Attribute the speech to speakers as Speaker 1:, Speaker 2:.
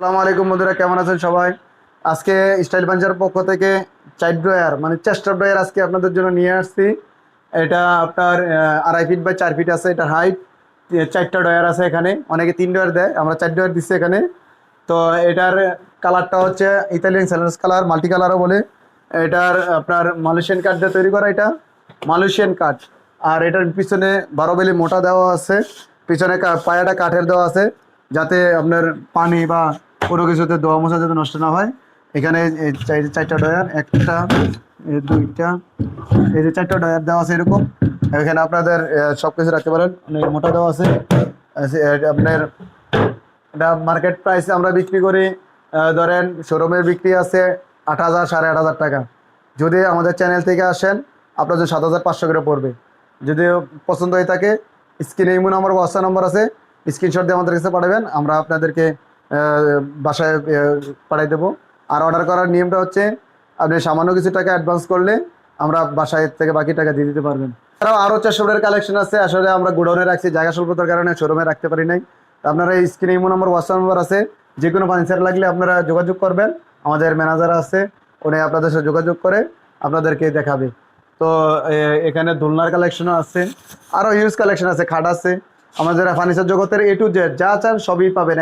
Speaker 1: আসসালামু আলাইকুম বন্ধুরা, কেমন আছেন সবাই? আজকে স্টাইল পাঞ্চার পক্ষ থেকে চার ড্রয়ার মানে চেস্টার ড্রয়ার আজকে আপনাদের জন্য নিয়ে আসছি। এটা আপনার আড়াই ফিট বাই চার ফিট আছে এটার হাইট চারটা ড্রয়ার আছে এখানে, অনেকে তিন ড্রয়ার দেয়, আমরা চার ড্রয়ার দিচ্ছি এখানে। তো এটার কালারটা হচ্ছে ইতালিয়ান স্যালেন্স কালার মাল্টি কালারও বলে। এটার আপনার মালয়েশিয়ান কাঠ দিয়ে তৈরি করা এটা মালয়েশিয়ান কাঠ আর এটার পিছনে বারো বেলি মোটা দেওয়া আছে, পিছনে পায়াটা কাঠের দেওয়া আছে, যাতে আপনার পানি বা কোনো কিছুতে দোয়া মোছা যাতে নষ্ট না হয়। এখানে চারটা ডয়ার একটা দুইটা, এই যে চারটা ডয়ার দেওয়া আছে এরকম। এখানে আপনাদের সব কিছু রাখতে পারেন। অনেক মোটা দেওয়া আছে। আপনার এটা মার্কেট প্রাইসে আমরা বিক্রি করি ধরেন শোরুমের বিক্রি আছে আট হাজার, সাড়ে আট হাজার টাকা। যদি আমাদের চ্যানেল থেকে আসেন আপনাদের সাত হাজার পাঁচশো করে পড়বে। যদি পছন্দ হয়ে থাকে স্ক্রিনে ইমো নাম্বার হোয়াটসঅ্যাপ নম্বর আছে স্ক্রিনশট দিয়ে আমাদের কাছে পাঠাবেন। আমরা আপনাদেরকে বাসায় পাঠিয়ে দেবো। আর অর্ডার করার নিয়মটা হচ্ছে, আপনি সামান্য কিছু টাকা অ্যাডভান্স করলে আমরা বাসায় থেকে বাকি টাকা দিয়ে দিতে পারবেন। এছাড়াও আরও চারশোরের কালেকশন আছে, আসলে আমরা গোডাউনে রাখছি, জায়গা স্বল্পতার কারণে শোরুমে রাখতে পারি নাই। আপনারা এই স্ক্রিনে ইমো নম্বর হোয়াটসঅ্যাপ নম্বর আছে যে কোনো ফার্নিচার লাগলে আপনারা যোগাযোগ করবেন। আমাদের ম্যানেজার আছে, উনি আপনাদের সাথে যোগাযোগ করে আপনাদেরকে দেখাবে। তো এখানে দোলনার কালেকশনও আছে আরও ইউজ কালেকশন আছে, খাট আছে। আমাদের ফার্নিচার জগতের এ টু জেড যা চান সবই পাবেন।